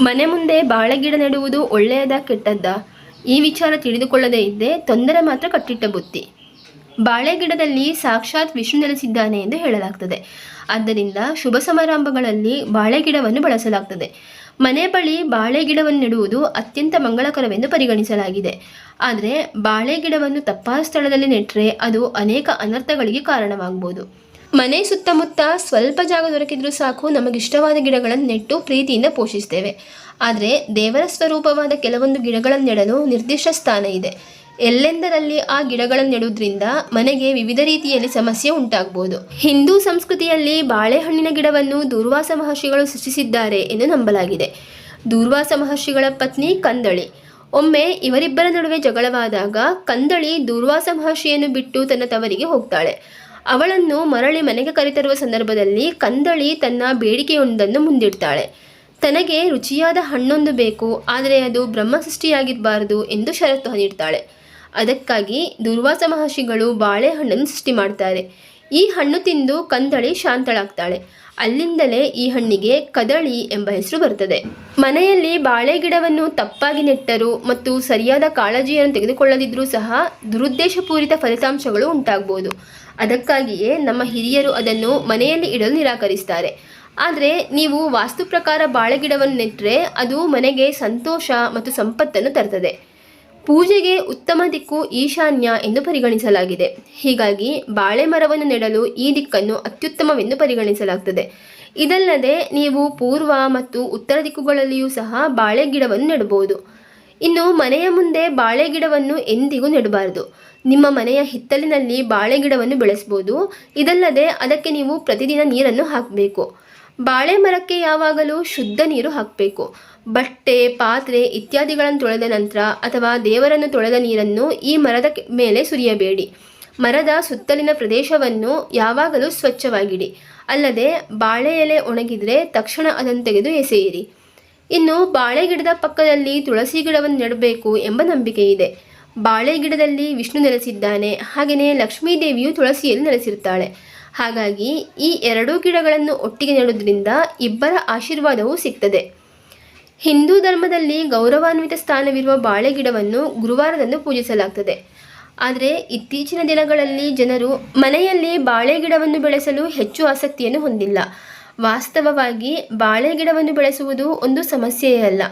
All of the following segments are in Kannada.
ಮನೆ ಮುಂದೆ ಬಾಳೆಗಿಡ ನೆಡುವುದು ಒಳ್ಳೆಯದ ಕೆಟ್ಟದ್ದ? ಈ ವಿಚಾರ ತಿಳಿದುಕೊಳ್ಳದೇ ಇದ್ದೆ ತೊಂದರೆ ಮಾತ್ರ ಕಟ್ಟಿಟ್ಟ ಬುತ್ತಿ. ಬಾಳೆಗಿಡದಲ್ಲಿ ಸಾಕ್ಷಾತ್ ವಿಷ್ಣು ನೆಲೆಸಿದ್ದಾನೆ ಎಂದು ಹೇಳಲಾಗ್ತದೆ. ಆದ್ದರಿಂದ ಶುಭ ಸಮಾರಂಭಗಳಲ್ಲಿ ಬಾಳೆಗಿಡವನ್ನು ಬಳಸಲಾಗ್ತದೆ. ಮನೆ ಬಳಿ ಬಾಳೆ ಗಿಡವನ್ನು ನೆಡುವುದು ಅತ್ಯಂತ ಮಂಗಳಕರವೆಂದು ಪರಿಗಣಿಸಲಾಗಿದೆ. ಆದರೆ ಬಾಳೆಗಿಡವನ್ನು ತಪ್ಪಾದ ಸ್ಥಳದಲ್ಲಿ ನೆಟ್ಟರೆ ಅದು ಅನೇಕ ಅನರ್ಥಗಳಿಗೆ ಕಾರಣವಾಗಬಹುದು ಮನೆ ಸುತ್ತಮುತ್ತ ಸ್ವಲ್ಪ ಜಾಗ ದೊರಕಿದ್ರೂ ಸಾಕು, ನಮಗಿಷ್ಟವಾದ ಗಿಡಗಳನ್ನು ನೆಟ್ಟು ಪ್ರೀತಿಯಿಂದ ಪೋಷಿಸ್ತೇವೆ. ಆದರೆ ದೇವರ ಸ್ವರೂಪವಾದ ಕೆಲವೊಂದು ಗಿಡಗಳನ್ನು ನೆಡಲು ನಿರ್ದಿಷ್ಟ ಸ್ಥಾನ ಇದೆ. ಎಲ್ಲೆಂದರಲ್ಲಿ ಆ ಗಿಡಗಳನ್ನು ನೆಡುವುದರಿಂದ ಮನೆಗೆ ವಿವಿಧ ರೀತಿಯಲ್ಲಿ ಸಮಸ್ಯೆ ಉಂಟಾಗಬಹುದು ಹಿಂದೂ ಸಂಸ್ಕೃತಿಯಲ್ಲಿ ಬಾಳೆಹಣ್ಣಿನ ಗಿಡವನ್ನು ದೂರ್ವಾಸ ಮಹರ್ಷಿಗಳು ಸೃಷ್ಟಿಸಿದ್ದಾರೆ ಎಂದು ನಂಬಲಾಗಿದೆ. ದೂರ್ವಾಸ ಮಹರ್ಷಿಗಳ ಪತ್ನಿ ಕಂದಳಿ. ಒಮ್ಮೆ ಇವರಿಬ್ಬರ ನಡುವೆ ಜಗಳವಾದಾಗ ಕಂದಳಿ ದೂರ್ವಾಸ ಮಹರ್ಷಿಯನ್ನು ಬಿಟ್ಟು ತನ್ನ ತವರಿಗೆ ಹೋಗ್ತಾಳೆ. ಅವಳನ್ನು ಮರಳಿ ಮನೆಗೆ ಕರೆತರುವ ಸಂದರ್ಭದಲ್ಲಿ ಕಂದಳಿ ತನ್ನ ಬೇಡಿಕೆಯೊಂದನ್ನು ಮುಂದಿಡ್ತಾಳೆ. ತನಗೆ ರುಚಿಯಾದ ಹಣ್ಣೊಂದು ಬೇಕು, ಆದರೆ ಅದು ಬ್ರಹ್ಮ ಸೃಷ್ಟಿಯಾಗಿರಬಾರದು ಎಂದು ಷರತ್ತು ನೀಡ್ತಾಳೆ ಅದಕ್ಕಾಗಿ ದುರ್ವಾಸ ಮಹರ್ಷಿಗಳು ಬಾಳೆಹಣ್ಣನ್ನು ಸೃಷ್ಟಿ ಮಾಡ್ತಾರೆ. ಈ ಹಣ್ಣು ತಿಂದು ಕಂದಳಿ ಶಾಂತಳಾಗ್ತಾಳೆ. ಅಲ್ಲಿಂದಲೇ ಈ ಹಣ್ಣಿಗೆ ಕದಳಿ ಎಂಬ ಹೆಸರು ಬರ್ತದೆ ಮನೆಯಲ್ಲಿ ಬಾಳೆ ಗಿಡವನ್ನು ತಪ್ಪಾಗಿ ನೆಟ್ಟರು ಮತ್ತು ಸರಿಯಾದ ಕಾಳಜಿಯನ್ನು ತೆಗೆದುಕೊಳ್ಳದಿದ್ರೂ ಸಹ ದುರುದ್ದೇಶಪೂರಿತ ಫಲಿತಾಂಶಗಳು ಉಂಟಾಗಬಹುದು ಅದಕ್ಕಾಗಿಯೇ ನಮ್ಮ ಹಿರಿಯರು ಅದನ್ನು ಮನೆಯಲ್ಲಿ ಇಡಲು ನಿರಾಕರಿಸ್ತಾರೆ. ಆದರೆ ನೀವು ವಾಸ್ತು ಪ್ರಕಾರ ಬಾಳೆಗಿಡವನ್ನು ನೆಟ್ಟರೆ ಅದು ಮನೆಗೆ ಸಂತೋಷ ಮತ್ತು ಸಂಪತ್ತನ್ನು ತರ್ತದೆ. ಪೂಜೆಗೆ ಉತ್ತಮ ದಿಕ್ಕು ಈಶಾನ್ಯ ಎಂದು ಪರಿಗಣಿಸಲಾಗಿದೆ. ಹೀಗಾಗಿ ಬಾಳೆ ಮರವನ್ನು ನೆಡಲು ಈ ದಿಕ್ಕನ್ನು ಅತ್ಯುತ್ತಮವೆಂದು ಪರಿಗಣಿಸಲಾಗ್ತದೆ. ಇದಲ್ಲದೆ ನೀವು ಪೂರ್ವ ಮತ್ತು ಉತ್ತರ ದಿಕ್ಕುಗಳಲ್ಲಿಯೂ ಸಹ ಬಾಳೆ ಗಿಡವನ್ನು ನೆಡಬಹುದು. ಇನ್ನು ಮನೆಯ ಮುಂದೆ ಬಾಳೆ ಗಿಡವನ್ನು ಎಂದಿಗೂ ನೆಡಬಾರದು. ನಿಮ್ಮ ಮನೆಯ ಹಿತ್ತಲಿನಲ್ಲಿ ಬಾಳೆ ಗಿಡವನ್ನು ಬೆಳೆಸ್ಬೋದು ಇದಲ್ಲದೆ ಅದಕ್ಕೆ ನೀವು ಪ್ರತಿದಿನ ನೀರನ್ನು ಹಾಕಬೇಕು. ಬಾಳೆ ಮರಕ್ಕೆ ಯಾವಾಗಲೂ ಶುದ್ಧ ನೀರು ಹಾಕಬೇಕು. ಬಟ್ಟೆ, ಪಾತ್ರೆ ಇತ್ಯಾದಿಗಳನ್ನು ತೊಳೆದ ನಂತರ ಅಥವಾ ದೇವರನ್ನು ತೊಳೆದ ನೀರನ್ನು ಈ ಮರದ ಮೇಲೆ ಸುರಿಯಬೇಡಿ. ಮರದ ಸುತ್ತಲಿನ ಪ್ರದೇಶವನ್ನು ಯಾವಾಗಲೂ ಸ್ವಚ್ಛವಾಗಿಡಿ. ಅಲ್ಲದೆ ಬಾಳೆ ಎಲೆ ಒಣಗಿದರೆ ತಕ್ಷಣ ಅದನ್ನು ತೆಗೆದು ಎಸೆಯಿರಿ. ಇನ್ನು ಬಾಳೆ ಗಿಡದ ಪಕ್ಕದಲ್ಲಿ ತುಳಸಿ ಗಿಡವನ್ನು ನೆಡಬೇಕು ಎಂಬ ನಂಬಿಕೆ ಇದೆ. ಬಾಳೆ ಗಿಡದಲ್ಲಿ ವಿಷ್ಣು ನೆಲೆಸಿದ್ದಾನೆ. ಹಾಗೆಯೇ ಲಕ್ಷ್ಮೀ ದೇವಿಯು ತುಳಸಿಯಲ್ಲಿ ನೆಲೆಸಿರುತ್ತಾಳೆ. ಹಾಗಾಗಿ ಈ ಎರಡೂ ಗಿಡಗಳನ್ನು ಒಟ್ಟಿಗೆ ನೆಡುವುದರಿಂದ ಇಬ್ಬರ ಆಶೀರ್ವಾದವೂ ಸಿಗ್ತದೆ. ಹಿಂದೂ ಧರ್ಮದಲ್ಲಿ ಗೌರವಾನ್ವಿತ ಸ್ಥಾನವಿರುವ ಬಾಳೆ ಗಿಡವನ್ನು ಗುರುವಾರದಂದು ಪೂಜಿಸಲಾಗ್ತದೆ. ಆದರೆ ಇತ್ತೀಚಿನ ದಿನಗಳಲ್ಲಿ ಜನರು ಮನೆಯಲ್ಲಿ ಬಾಳೆ ಗಿಡವನ್ನು ಬೆಳೆಸಲು ಹೆಚ್ಚು ಆಸಕ್ತಿಯನ್ನು ಹೊಂದಿಲ್ಲ. ವಾಸ್ತವವಾಗಿ ಬಾಳೆ ಗಿಡವನ್ನು ಬೆಳೆಸುವುದು ಒಂದು ಸಮಸ್ಯೆಯೇ ಅಲ್ಲ.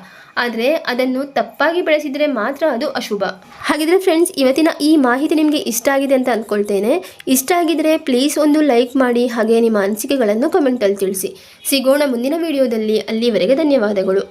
ಆದರೆ ಅದನ್ನು ತಪ್ಪಾಗಿ ಬೆಳೆಸಿದರೆ ಮಾತ್ರ ಅದು ಅಶುಭ. ಹಾಗಿದ್ರೆ ಫ್ರೆಂಡ್ಸ್ ಇವತ್ತಿನ ಈ ಮಾಹಿತಿ ನಿಮಗೆ ಇಷ್ಟ ಆಗಿದೆ ಅಂತ ಅಂದ್ಕೊಳ್ತೇನೆ ಇಷ್ಟ ಆಗಿದ್ರೆ ಪ್ಲೀಸ್ ಒಂದು ಲೈಕ್ ಮಾಡಿ, ಹಾಗೆ ನಿಮ್ಮ ಅನಿಸಿಕೆಗಳನ್ನು ಕಮೆಂಟಲ್ಲಿ ತಿಳಿಸಿ. ಸಿಗೋಣ ಮುಂದಿನ ವಿಡಿಯೋದಲ್ಲಿ ಅಲ್ಲಿವರೆಗೆ ಧನ್ಯವಾದಗಳು.